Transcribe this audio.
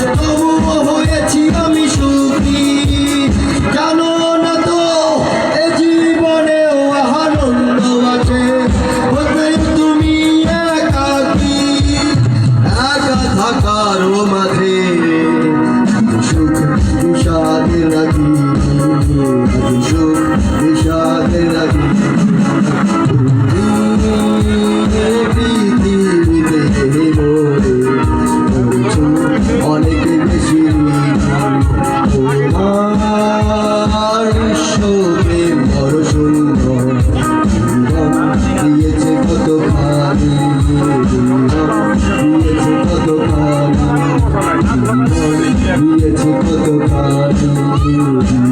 这不 বড় সুন্দর দিয়েছে কত খানি দিয়েছে কত খানি দিয়েছে কত খানি